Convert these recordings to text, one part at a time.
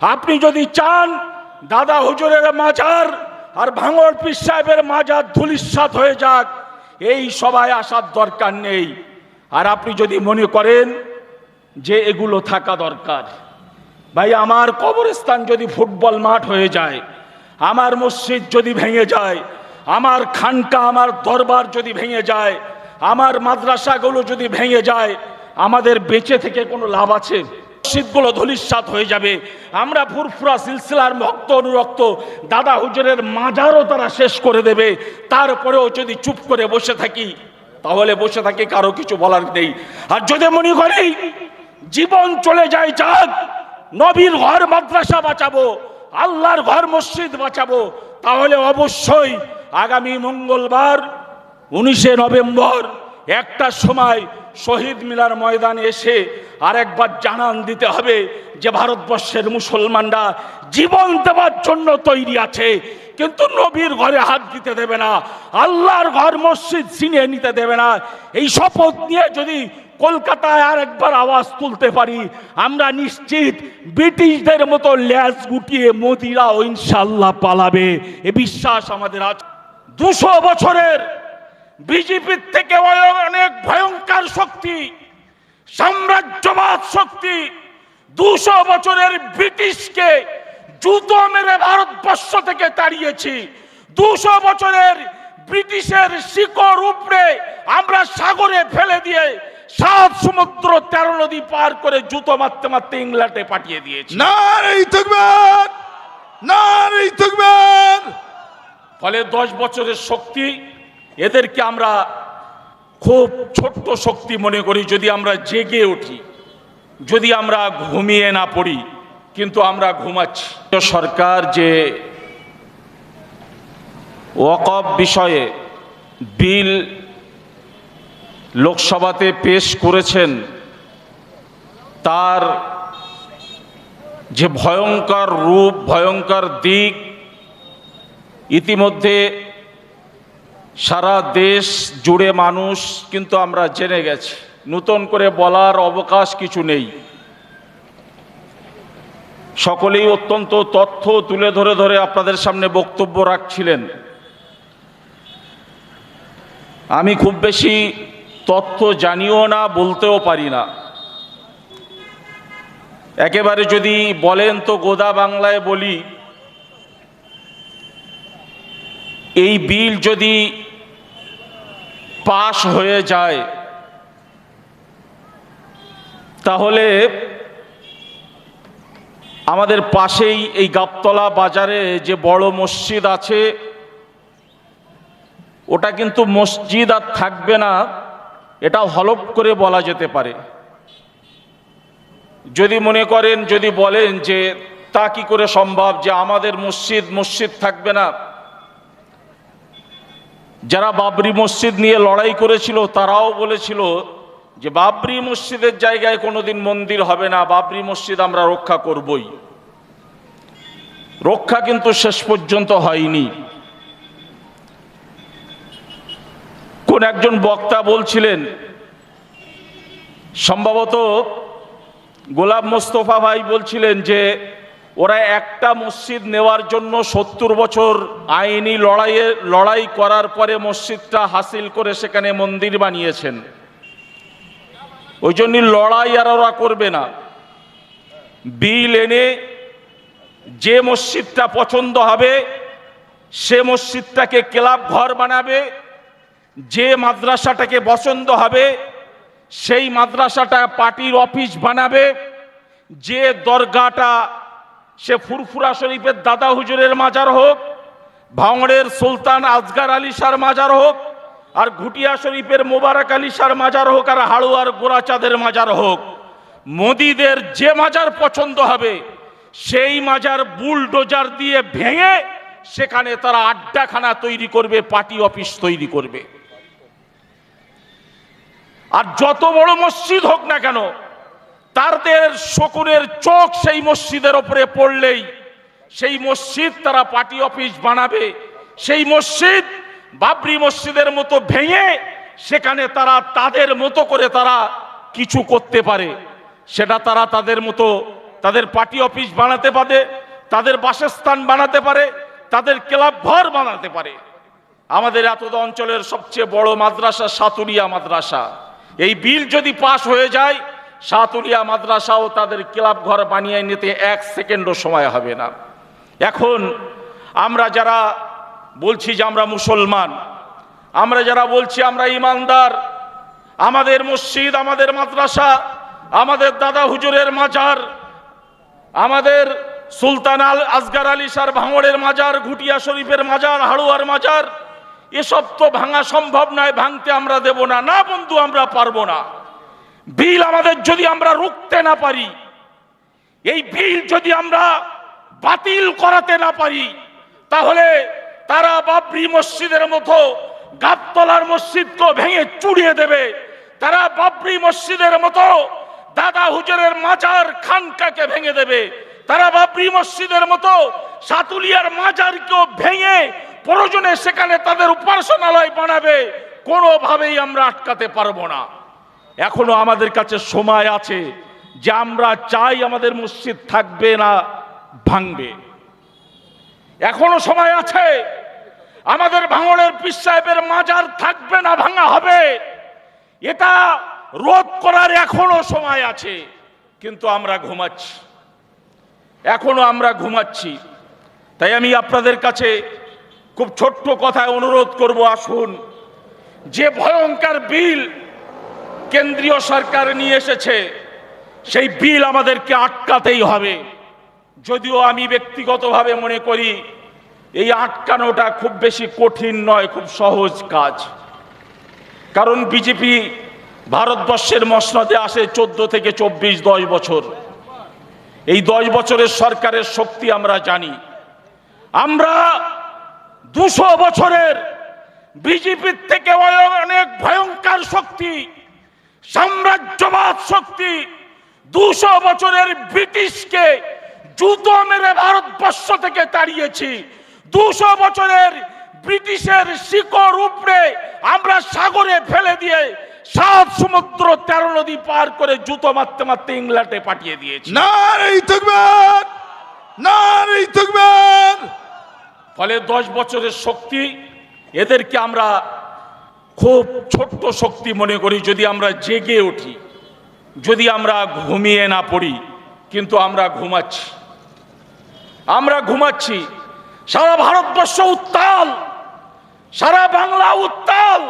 আপনি যদি চান, দাদা হুজুরের মাজার আর ভাঙর পীর সাহেবের মাজার ধুলিস্বাদ হয়ে যাক, এই সবাই আসার দরকার নেই। আর আপনি যদি মনে করেন যে এগুলো থাকা দরকার, ভাই, আমার কবরস্থান যদি ফুটবল মাঠ হয়ে যায়, আমার মসজিদ যদি ভেঙে যায়, আমার খানকা, আমার দরবার যদি ভেঙে যায়, আমার মাদ্রাসাগুলো যদি ভেঙে যায়, আমাদের বেঁচে থেকে কোনো লাভ আছে? মসজিদগুলো ধলিস্বাত হয়ে যাবে। আমরা ফুরফুরা সিলসিলার ভক্ত অনুরক্ত, দাদা হুজুরের মাজারও তারা শেষ করে দেবে। তারপরেও যদি চুপ করে বসে থাকি, তাহলে বসে থাকি কারও কিছু বলার নেই। আর যদি মনে করি, জীবন চলে যায় যাক, নবীর ঘর মাদ্রাসা বাঁচাবো, আল্লাহর ঘর মসজিদ বাঁচাবো, তাহলে অবশ্যই আগামী মঙ্গলবার, উনিশে নভেম্বর, একটা সময় শহীদ মিলার ময়দানে এসে আরেকবার জানান দিতে হবে যে ভারতবর্ষের মুসলমানরা জীবন দেওয়ার জন্য তৈরি আছে, কিন্তু নবীর ঘরে হাত দিতে দেবে না, আল্লাহর ঘর মসজিদ ছিনিয়ে নিতে দেবে না। এই শপথ নিয়ে যদি কলকাতায় আর একবার আওয়াজ তুলতে পারি, আমরা নিশ্চিত ব্রিটিশদের মতো ল্যাস গুটিয়ে মোদিরাও ইনশাল্লাহ পালাবে। এ বিশ্বাস আমাদের আছে। দুশো বছরের বিজেপির থেকে অনেক ভয়ঙ্কর শক্তি সাম্রাজ্যবাদ শক্তি দুশো বছরের ব্রিটিশকে জুতো মেরে ভারতবর্ষ থেকে তাড়িয়েছি। দুশো বছরের ব্রিটিশের শিকড় উপড়ে আমরা সাগরে ফেলে দিয়ে সাত সমুদ্র তেরো নদী পার করে জুতো মারতে মারতে ইংল্যান্ডে পাঠিয়ে দিয়েছি। থাকবেন ফলে দশ বছরের শক্তি এদেরকে আমরা খুব ছোট্ট শক্তি মনে করি যদি আমরা জেগে উঠি, যদি আমরা ঘুমিয়ে না পড়ি, কিন্তু আমরা ঘুমাচ্ছি। সরকার যে ওয়াকফ বিষয়ে বিল লোকসভাতে পেশ করেছেন, তার যে ভয়ঙ্কর রূপ, ভয়ঙ্কর দিক, ইতিমধ্যে সারা দেশ জুড়ে মানুষ কিন্তু আমরা জেনে গেছি। নতুন করে বলার অবকাশ কিছু নেই। সকলেই অত্যন্ত তথ্য তুলে ধরে ধরে আপনাদের সামনে বক্তব্য রাখছিলেন। আমি খুব বেশি তথ্য জানিও না, বলতেও পারি না। একেবারে যদি বলেন তো গোদা বাংলায় বলি, এই বিল যদি পাশ হয়ে যায়। তাহলে আমাদের পাশেই এই গাবতলা বাজারে যে বড় মসজিদ আছে, ওটা কিন্তু মসজিদ আর থাকবে না, এটা হলপ করে বলা যেতে পারে। যদি মনে করেন, যদি বলেন যে তা কি করে সম্ভব যে আমাদের মসজিদ মসজিদ থাকবে না যারা বাবরি মসজিদ নিয়ে লড়াই করেছিল, তারাও বলেছিল যে বাবরি মসজিদের জায়গায় কোনোদিন মন্দির হবে না, বাবরি মসজিদ আমরা রক্ষা করবই। রক্ষা কিন্তু শেষ পর্যন্ত হয়নি। কোন একজন বক্তা বলছিলেন, সম্ভবত গোলাম মোস্তফা ভাই বলছিলেন যে ওরা একটা মসজিদ নেওয়ার জন্য সত্তর বছর আইনি লড়াইয়ে, লড়াই করার পরে মসজিদটা হাসিল করে সেখানে মন্দির বানিয়েছেন। ওই জন্য লড়াই আর ওরা করবে না। বিল এনে যে মসজিদটা পছন্দ হবে, সে মসজিদটাকে ক্লাব ঘর বানাবে, যে মাদ্রাসাটাকে পছন্দ হবে, সেই মাদ্রাসাটা পার্টির অফিস বানাবে, যে দরগাটা সে ফুরফুরা শরীফের দাদা হুজুরের মাজার হোক, ভাঙড়ের সুলতান আজগার আলী শার মাজার হোক, আর ঘুটিয়া শরীফের মোবারক আলী শার মাজার হোক, আর হাড়ুয়ার গোরাচাঁদের মাজার হোক, মোদিদের যে মাজার পছন্দ হবে, সেই মাজার বুলডোজার দিয়ে ভেঙে সেখানে তারা আড্ডাখানা তৈরি করবে, পার্টি অফিস তৈরি করবে। আর যত বড় মসজিদ হোক না কেন তাদের শকুনের চোখ সেই মসজিদের ওপরে পড়লেই সেই মসজিদ তারা পার্টি অফিস বানাবে। সেই মসজিদ বাবরি মসজিদের মতো ভেঙে সেখানে তারা তাদের মতো করে তারা কিছু করতে পারে। সেটা তারা তাদের মতো তাদের পার্টি অফিস বানাতে পারে, তাদের বাসস্থান বানাতে পারে, তাদের ক্লাব ঘর বানাতে পারে। আমাদের এতদ অঞ্চলের সবচেয়ে বড় মাদ্রাসা সাতুরিয়া মাদ্রাসা। এই বিল যদি পাশ হয়ে যায় সাতুরিয়া মাদ্রাসাও তাদের ক্লাব ঘর বানিয়ে নিতে এক সেকেন্ডও সময় হবে না। এখন আমরা যারা বলছি যে আমরা মুসলমান, আমরা যারা বলছি আমরা ইমানদার, আমাদের মসজিদ, আমাদের মাদ্রাসা, আমাদের দাদা হুজুরের মাজার, আমাদের সুলতান আল আজগার আলী সার ভাঙড়ের মাজার, ঘুটিয়া শরীফের মাজার, হাড়ুয়ার মাজার, এসব তো ভাঙা সম্ভব নয়, ভাঙতে আমরা দেব না। না বন্ধু, আমরা পারব না। বিল আমাদের যদি আমরা রুখতে না পারি, এই বিল যদি আমরা বাতিল করাতে না পারি, তাহলে তারা বাবরি মসজিদের মতো গাবতলার মসজিদকে ভেঙে চুড়িয়ে দেবে। তারা বাবরি মসজিদের মতো দাদা হুজুরের মাজার খানকাকে ভেঙে দেবে। তারা বাবরি মসজিদের মতো সাতুলিয়ার মাজারকেও ভেঙে প্রয়োজনে সেখানে তাদের উপাসনালয় বানাবে। কোনোভাবেই আমরা আটকাতে পারব না। এখনও আমাদের কাছে সময় আছে যে আমরা চাই আমাদের মসজিদ থাকবে না ভাঙবে। এখনও সময় আছে। আমাদের ভাঙড়ের পীর সাহেবের মাজার থাকবে না, ভাঙা হবে। এটা রোধ করার এখনও সময় আছে। কিন্তু আমরা ঘুমাচ্ছি। এখনও আমরা ঘুমাচ্ছি। তাই আমি আপনাদের কাছে খুব ছোট্ট কথায় অনুরোধ করব, আসুন। যে ভয়ঙ্কর বিল কেন্দ্রীয় সরকার নিয়ে এসেছে, সেই বিল আমাদেরকে আটকাতেই হবে। যদিও আমি ব্যক্তিগতভাবে মনে করি, এই আটকানোটা খুব বেশি কঠিন নয়, খুব সহজ কাজ। কারণ বিজেপি ভারতবর্ষের মসনদে আসে চোদ্দ থেকে চব্বিশ, দশ বছর। এই দশ বছরের সরকারের শক্তি আমরা জানি। আমরা দুশো বছরের বিজেপির থেকে অনেক ভয়ঙ্কর শক্তি সাম্রাজ্যবাদ শক্তি দুশো বছরের ব্রিটিশকে জুতো মেরে ভারতবর্ষ থেকে তাড়িয়েছি। দুশো বছরের ব্রিটিশের শিকড় উপড়ে আমরা সাগরে ফেলে দিয়ে সাত সমুদ্র তেরো নদী পার করে জুতো মারতে মারতে ইংল্যান্ডে পাঠিয়ে দিয়েছি। ফলে দশ বছরের শক্তি এদেরকে আমরা খুব ছোট্ট শক্তি মনে করি, যদি আমরা জেগে উঠি, যদি আমরা ঘুমিয়ে না পড়ি, কিন্তু আমরা ঘুমাচ্ছি। আমরা ঘুমাচ্ছি। সারা ভারতবর্ষ উত্তাল, সারা বাংলা উত্তাল।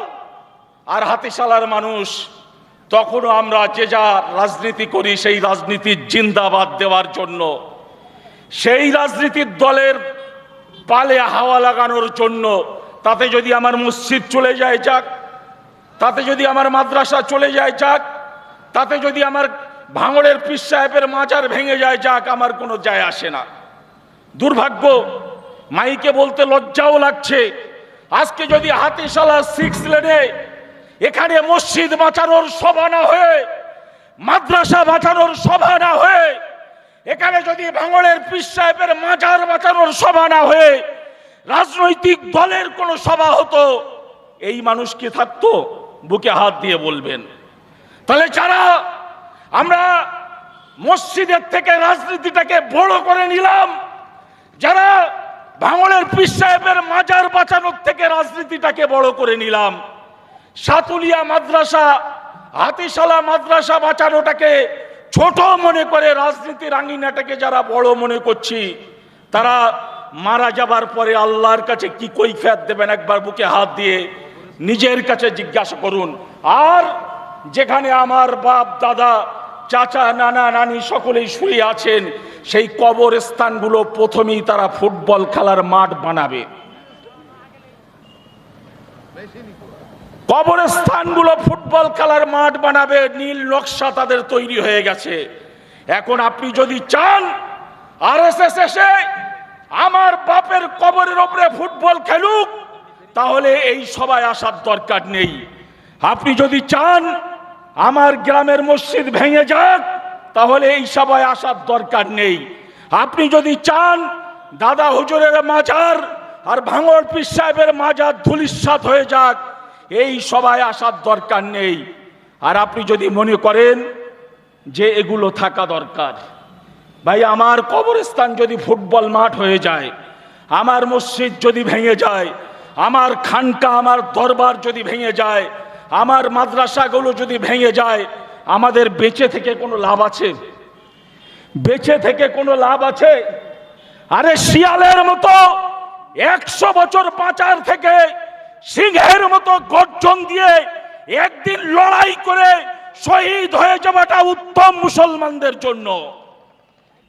আর হাতিশালার মানুষ, তখনও আমরা যে যা রাজনীতি করি, সেই রাজনীতির জিন্দাবাদ দেওয়ার জন্য। সেই রাজনীতির দলের পালে হাওয়া লাগানোর জন্য তাতে যদি আমার মসজিদ চলে যায়, যাক। তাতে যদি আমার মাদ্রাসা চলে যায়, যাক। তাতে যদি আমার ভাঙড়ের পীর সাহেবের মাজার ভেঙে যায়, যাক, আমার কোনো যায় আসে না। দুর্ভাগ্য, মাইকে বলতে লজ্জাও লাগছে। আজকে যদি হাতিশালা সিক্স লেনে এখানে মসজিদ বাঁচানোর সভা না হয়ে, মাদ্রাসা বাঁচানোর সভা না হয়ে, এখানে যদি ভাঙড়ের পীর সাহেবের মাজার বাঁচানোর সভা না হয়ে রাজনৈতিক দলের কোনো সভা হতো, এই মানুষ কি থাকতো? বুকে হাত দিয়ে বলবেন। তাহলে যারা আমরা মসজিদের থেকে রাজনীতিটাকে বড় করে নিলাম, যারা ভাঙড়ের পীর সাহেবের মাজার বাঁচানোর থেকে রাজনীতিটাকে বড় করে নিলাম, সাতুলিয়া মাদ্রাসা, হাতিশালা মাদ্রাসা বাঁচানোটাকে ছোট মনে করে রাজনীতির আঙিনাটাকে যারা বড় মনে করছি, তারা মারা যাবার পরে আল্লাহর কাছে কি কৈফিয়ত দেবেন? একবার বুকে হাত দিয়ে নিজের কাছে জিজ্ঞাসা করুন। আর যেখানে আমার বাপ, দাদা, চাচা, নানা, নানি সকলেই শুয়ে আছেন, সেই কবর কবরস্থানগুলো প্রথমেই তারা ফুটবল খেলার মাঠ বানাবে। কবরস্থানগুলো ফুটবল খেলার মাঠ বানাবে, নীল নকশা তাদের তৈরি হয়ে গেছে। এখন আপনি যদি চান আর এসে আমার বাপের কবরের ওপরে ফুটবল খেলুক, তাহলে এই সবাই আসার দরকার নেই। আপনি যদি চান আমার গ্রামের মসজিদ ভেঙে যাক, তাহলে এই সবাই আসার দরকার নেই। আপনি যদি চান দাদা হুজুরের মাজার আর ভাঙর পীর সাহেবের মাজার ধুলিস্বাত হয়ে যাক, এই সবাই আসার দরকার নেই। আর আপনি যদি মনে করেন যে এগুলো থাকা দরকার। ভাই, আমার কবরস্থান যদি ফুটবল মাঠ হয়ে যায়, আমার মসজিদ যদি ভেঙে যায়, আমার খানকা, আমার দরবার যদি ভেঙে যায়, আমার মাদ্রাসাগুলো যদি ভেঙে যায়, আমাদের বেঁচে থেকে কোনো লাভ আছে? বেঁচে থেকে কোনো লাভ আছে? আরে শিয়ালের মতো একশো বছর পাচার থেকে সিংহের মতো গর্জন দিয়ে একদিন লড়াই করে শহীদ হয়ে যাওয়াটা উত্তম মুসলমানদের জন্য।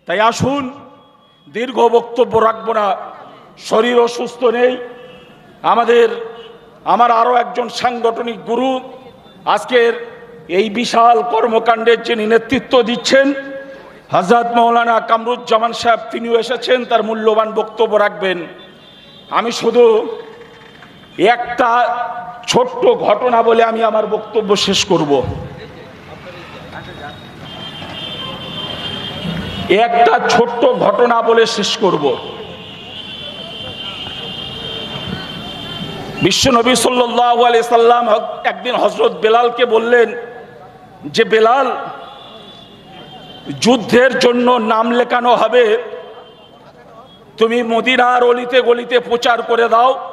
তাই আসুন, দীর্ঘ বক্তব্য রাখব না, শরীর অসুস্থ নেই। আমাদের, আমার আরও একজন সাংগঠনিক গুরু আজকের এই বিশাল কর্মকাণ্ডের যিনি নেতৃত্ব দিচ্ছেন হজরত মৌলানা কামরুজ্জামান সাহেব, তিনিও এসেছেন, তার মূল্যবান বক্তব্য রাখবেন। আমি শুধু একটা ছোট্ট ঘটনা বলে আমি আমার বক্তব্য শেষ করব। একটা ছোট্ট ঘটনা বলে শেষ করব। বিশ্বনবী সাল্লাহ আলি সাল্লাম একদিন হজরত বেলালকে বললেন যে, বেলাল, যুদ্ধের জন্য নাম লেখানো হবে। তুমি মদিনার অলিতে গলিতে প্রচার করে দাও।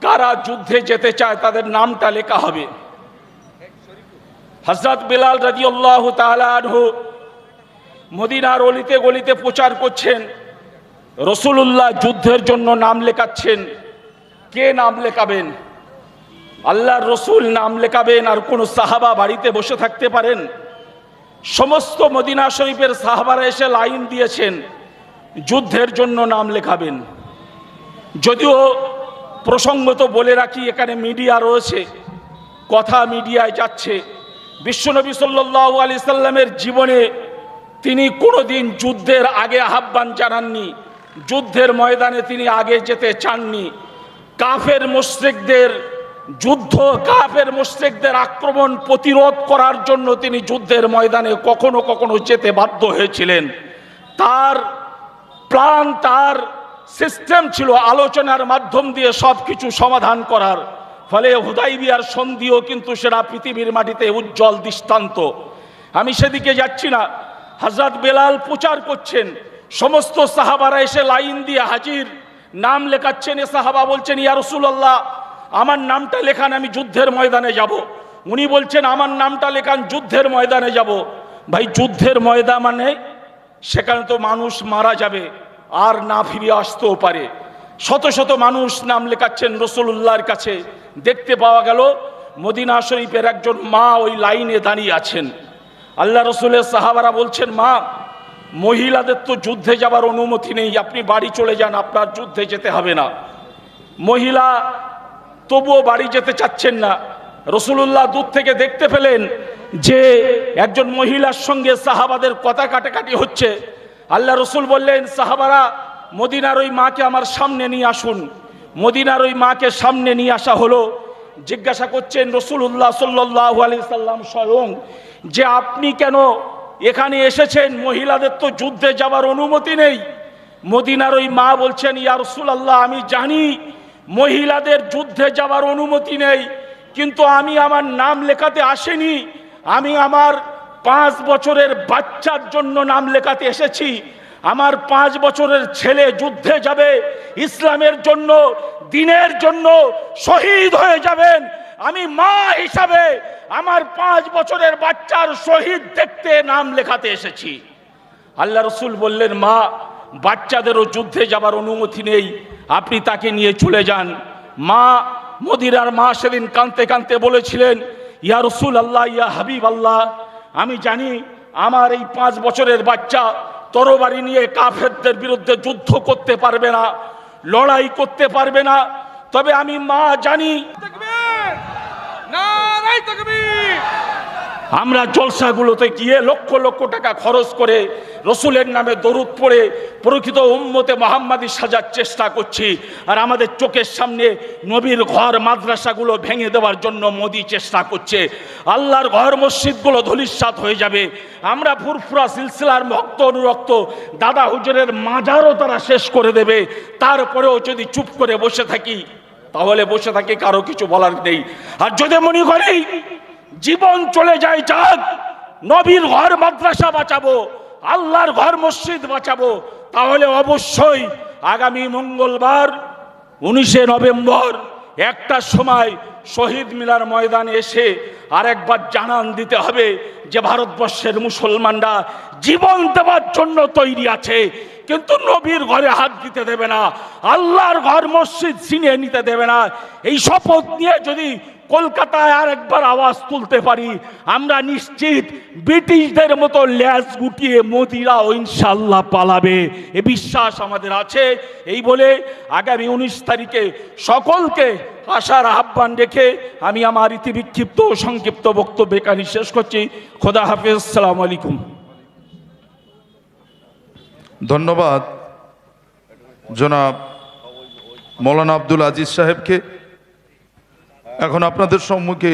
কারা যুদ্ধে যেতে চায় তাদের নামটা লেখা হবে। হজরত বেলাল রাজি আল্লাহ তালু মদিনার অলিতে গলিতে প্রচার করছেন। রসুলুল্লাহ যুদ্ধের জন্য নাম লেখাচ্ছেন। কে নাম লেখাবেন? আল্লাহর রসুল নাম লেখাবেন আর কোনো সাহাবা বাড়িতে বসে থাকতে পারেন। সমস্ত মদিনা শরীফের সাহাবারা এসে লাইন দিয়েছেন, যুদ্ধের জন্য নাম লেখাবেন। যদিও প্রসঙ্গত বলে রাখি, এখানে মিডিয়া রয়েছে, কথা মিডিয়ায় যাচ্ছে। বিশ্বনবী সাল্লাহ আলি সাল্লামের জীবনে তিনি কোনোদিন যুদ্ধের আগে আহ্বান জানাননি। যুদ্ধের ময়দানে তিনি আগে যেতে চাননি। কাফের মুশ্রিকদের যুদ্ধ, কাফের মুশ্রিকদের আক্রমণ প্রতিরোধ করার জন্য তিনি যুদ্ধের ময়দানে কখনো কখনো যেতে বাধ্য হয়েছিলেন। তার প্ল্যান, তার সিস্টেম ছিল আলোচনার মাধ্যম দিয়ে সব কিছু সমাধান করার। ফলে হুদাইবিয়ার সন্ধিও কিন্তু সেটা পৃথিবীর মাটিতে উজ্জ্বল দৃষ্টান্ত। আমি সেদিকে যাচ্ছি না। হজরত বেলাল প্রচার করছেন। সমস্ত সাহাবারা এসে লাইন দিয়ে হাজির। নাম লেখাচ্ছেন, এ সাহাবা বলছেন, ইয়া রসুল্লাহ আমার নামটা লেখান, আমি যুদ্ধের ময়দানে যাব। উনি বলছেন, আমার নামটা লেখান, যুদ্ধের ময়দানে যাব। ভাই, যুদ্ধের ময়দা মানে সেখানে তো মানুষ মারা যাবে, আর না ফিরে আসতেও পারে। শত শত মানুষ নাম লেখাচ্ছেন রসুল্লাহর কাছে। দেখতে পাওয়া গেল, মদিনা শরীফের একজন মা ওই লাইনে দাঁড়িয়ে আছেন। আল্লাহ রসুলের সাহাবারা বলছেন, মা, মহিলাদের তো যুদ্ধে যাবার অনুমতি নেই, আপনি বাড়ি চলে যান, আপনার যুদ্ধে যেতে হবে না। মহিলা তবুও বাড়ি যেতে চাচ্ছেন না। রসুল্লাহ দূর থেকে দেখতে পেলেন যে একজন মহিলার সঙ্গে সাহাবাদের কথা কাটাকাটি হচ্ছে। আল্লাহ রসুল বললেন, সাহাবারা, মদিনার ওই মাকে আমার সামনে নিয়ে আসুন। মদিনার ওই মাকে সামনে নিয়ে আসা হলো। জিজ্ঞাসা করছেন রসুল্লাহ সাল্লাহ আলি সাল্লাম স্বয়ং যে আপনি কেন এখানে এসেছেন? মহিলাদের তো যুদ্ধে যাবার অনুমতি নেই। মদিনার ওই মা বলছেন, ইয়া রসুলাল্লাহ, আমি জানি মহিলাদের যুদ্ধে যাবার অনুমতি নেই, কিন্তু আমি আমার নাম লেখাতে আসেনি। আমি আমার পাঁচ বছরের বাচ্চার জন্য নাম লেখাতে এসেছি। আমার পাঁচ বছরের ছেলে যুদ্ধে যাবে, ইসলামের জন্য, দিনের জন্য শহীদ হয়ে যাবেন। আমি মা হিসাবে আমার পাঁচ বছরের বাচ্চার শহীদ দেখতে নাম লেখাতে এসেছি। আল্লাহ রসুল বললেন, মা, বাচ্চাদেরও যুদ্ধে যাবার অনুমতি নেই। আপনি তাকে নিয়ে চলে যান। মা মদিরার মা সেদিন কানতে কানতে বলেছিলেন, ইয়া রসুল আল্লাহ, ইয়া হাবিব আল্লাহ, আমি জানি আমার এই পাঁচ বছরের বাচ্চা তরবারি নিয়ে কাফেরদের বিরুদ্ধে যুদ্ধ করতে পারবে না, লড়াই করতে পারবে না। তবে আমি মা জানি। না আমরা জলসাগুলোতে গিয়ে লক্ষ লক্ষ টাকা খরচ করে রসুলের নামে দরুদ পড়ে প্রকৃত উম্মতে মোহাম্মাদি সাজার চেষ্টা করছি। আর আমাদের চোখের সামনে নবীর ঘর, মাদ্রাসাগুলো ভেঙে দেওয়ার জন্য মোদি চেষ্টা করছে। আল্লাহর ঘর, মসজিদগুলো ধলিস্বাত হয়ে যাবে। আমরা ফুরফুরা সিলসিলার ভক্ত অনুরক্ত, দাদা হুজুরের মাজারও তারা শেষ করে দেবে। তারপরেও যদি চুপ করে বসে থাকি, তাহলে বসে থাকি কারও কিছু বলার নেই। আর যদি মনে করি জীবন চলে যায়, যাক। নবীর ঘর মাদ্রাসা বাঁচাবো, আল্লাহর ঘর মসজিদ বাঁচাবো। তাহলে অবশ্যই আগামী মঙ্গলবার উনিশে নভেম্বর একটা সময় শহীদ মিলার ময়দানে এসে আরেকবার জানান দিতে হবে যে ভারতবর্ষের মুসলমানরা জীবন দেওয়ার জন্য তৈরি আছে, কিন্তু নবীর ঘরে হাত দিতে দেবে না, আল্লাহর ঘর মসজিদ ছিনিয়ে নিতে দেবে না। এই শপথ নিয়ে যদি কলকাতায় আর একবার আওয়াজ তুলতে পারি। আমরা নিশ্চিত ব্রিটিশদের মতো ল্যাস গুটিয়ে মোদিরাও ইনশাল্লাহ পালাবে। এ বিশ্বাস আমাদের আছে। এই বলে আগামী উনিশ তারিখে সকলকে আশার আহ্বান রেখে আমি আমার ইতিবিক্ষিপ্ত ও সংক্ষিপ্ত বক্তব্য এখানে শেষ করছি। খোদা হাফেজ। সালাম আলাইকুম। ধন্যবাদ জনাব মৌলানা আব্দুল আজিজ সাহেবকে। এখন আপনাদের সম্মুখে